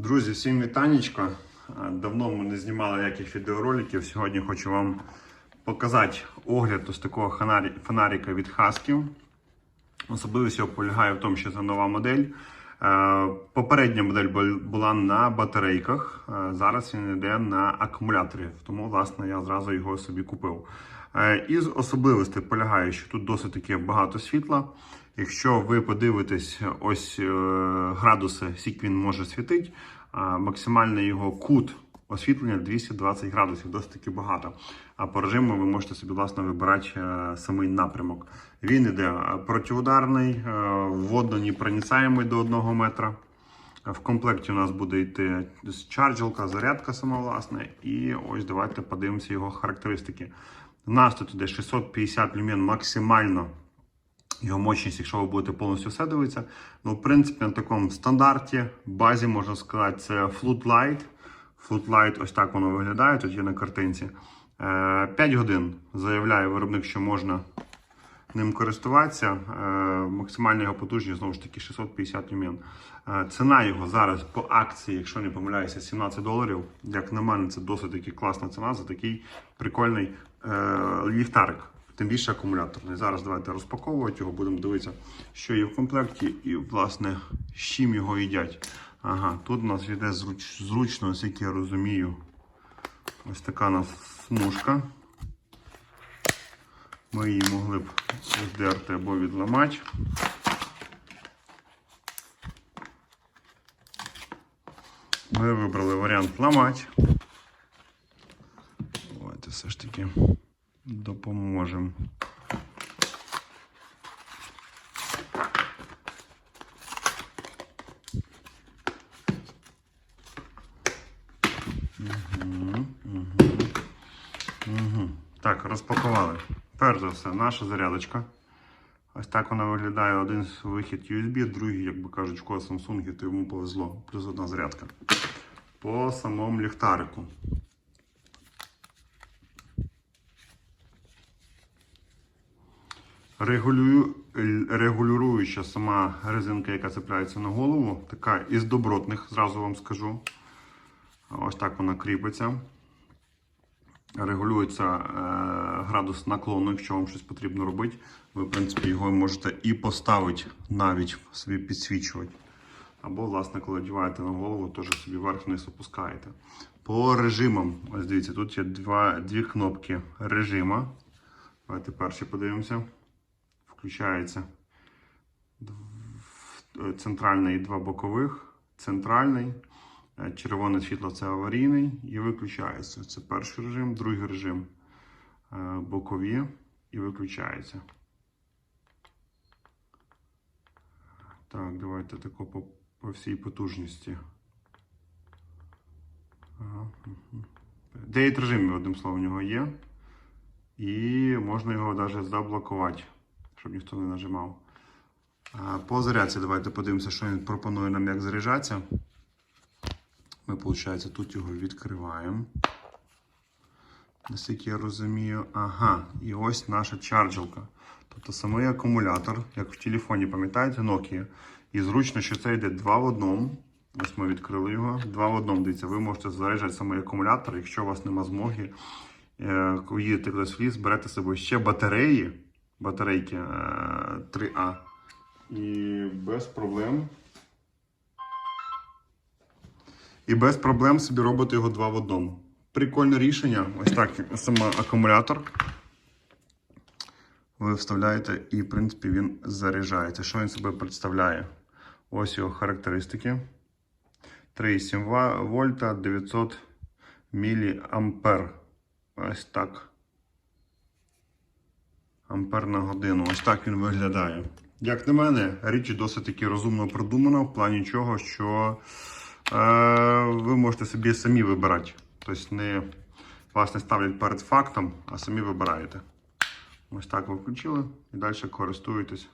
Друзі, всім вітанечко. Давно ми не знімали ніяких відеороликів. Сьогодні хочу вам показати огляд ось такого фонарика від Husky. Особливість його полягає в тому, що це нова модель. Попередня модель була на батарейках, зараз він йде на акумуляторі, тому власне я зразу його собі купив. Е, Із особливостей полягає, що тут досить таки багато світла. Якщо ви подивитесь ось е, градуси, скільки він може світити, максимальний його кут освітлення 220 градусів, досить таки багато. А по режиму ви можете собі власне вибирати е, самий напрямок. Він іде е, протиударний, е, водонепроницаємий до 1 метра. В комплекті у нас буде йти чарджелка, зарядка сама власне. І ось давайте подивимося його характеристики. У нас тут іде 650 люмен максимально його мощність, якщо ви будете повністю все дивитися. Ну, в принципі, на такому стандарті, базі, можна сказати, це Floodlight. Floodlight, ось так воно виглядає, тут є на картинці. 5 годин заявляє виробник, що можна ним користуватися. Е, Максимальна його потужність, знову ж таки, 650 люмен. Е, Ціна його зараз по акції, якщо не помиляюся, 17 доларів. Як на мене, це досить класна ціна за такий прикольний е, ліхтарик. Тим більше акумуляторний. Зараз давайте розпаковувати його, будемо дивитися, що є в комплекті і, власне, з чим його їдять. Ага, тут у нас йде зруч, зручно, оскільки я розумію. Ось така у нас смужка. Ми її могли б здерти або відламати. Ми вибрали варіант ламати. Все ж таки допоможемо. Так, розпакували. Перш за все, наша зарядочка. Ось так вона виглядає. Один вихід USB, другий, як би кажуть, кого Samsung, то йому повезло. Плюс одна зарядка. По самому ліхтарику. Регулюю, е, регулююча сама резинка, яка цепляється на голову, така із добротних, зразу вам скажу. Ось так вона кріпиться. Регулюється е, градус наклону, якщо вам щось потрібно робити. Ви, в принципі, його можете і поставити навіть собі підсвічувати. Або, власне, коли одягаєте на голову, теж собі вверх-вниз опускаєте. По режимам, ось дивіться, тут є два, дві кнопки режима. Давайте перші подивимося. Включається центральний і два бокових. Центральний. Е, Червоне світло це аварійний і виключається. Це перший режим, другий режим е, бокові і виключається. Так, давайте тако по, по всій потужності. Ага. Дев'ять режимів, одним словом, у нього є. І можна його навіть заблокувати, щоб ніхто не нажимав. По зарядці давайте подивимося, що він пропонує нам як заряджатися. Ми, виходить, тут його відкриваємо. Наскільки я розумію. Ага, і ось наша чарджелка. Тобто самий акумулятор, як в телефоні, пам'ятаєте, Nokia. І зручно, що це йде два в одному. Ось ми відкрили його. Два в одному. Дивіться, ви можете заряджати самий акумулятор, якщо у вас нема змоги. е, їдете кудись в ліс, берете з собою ще батареї, батарейки е, 3А. І без проблем і без проблем собі робити його два в одному. Прикольне рішення. Ось так саме акумулятор. Ви вставляєте і, в принципі, він заряджається. Що він себе представляє? Ось його характеристики. 3,7 ва- вольта, 900 міліампер. Ось так. Ампер на годину. Ось так він виглядає. Як на мене, річ досить таки розумно продумана в плані чого, що е, ви можете собі самі вибирати. Тобто не, вас не ставлять перед фактом, а самі вибираєте. Ось так ви включили і далі користуєтесь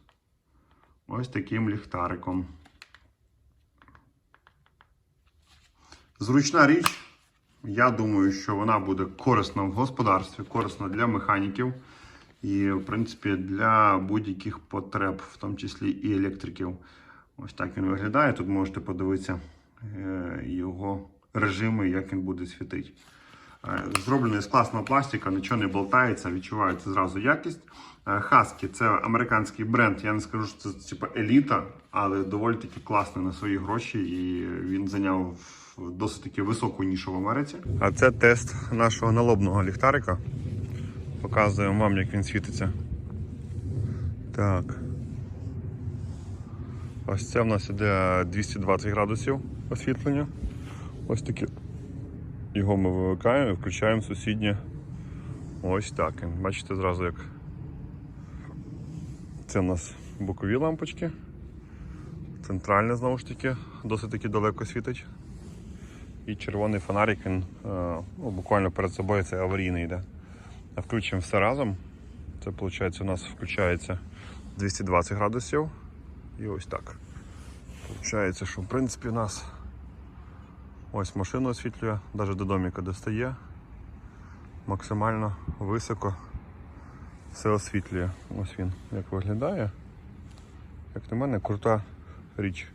ось таким ліхтариком. Зручна річ. Я думаю, що вона буде корисна в господарстві, корисна для механіків і, в принципі, для будь-яких потреб, в тому числі і електриків. Ось так він виглядає. Тут можете подивитися е, його режими, як він буде світити. Е, Зроблений з класного пластика, нічого не болтається, відчувається зразу якість. Хаскі це американський бренд. Я не скажу, що це типу еліта, але доволі таки класний на свої гроші, і він зайняв досить таки високу нішу в Америці. А це тест нашого налобного ліхтарика. Показуємо вам, як він світиться. Так. Ось це в нас іде 220 градусів освітлення. Ось таке. Його ми вимикаємо і включаємо сусіднє. Ось так. Бачите зразу як. Це в нас бокові лампочки. Центральне знову ж таки, досить таки далеко світить. І червоний фонарик, він е, ну, буквально перед собою це аварійний йде. Включимо все разом. Це виходить, у нас включається 220 градусів. І ось так. Получається, що в принципі у нас ось машину освітлює, навіть до доміка достає. Максимально високо все освітлює. Ось він як виглядає. Як на мене, крута річ.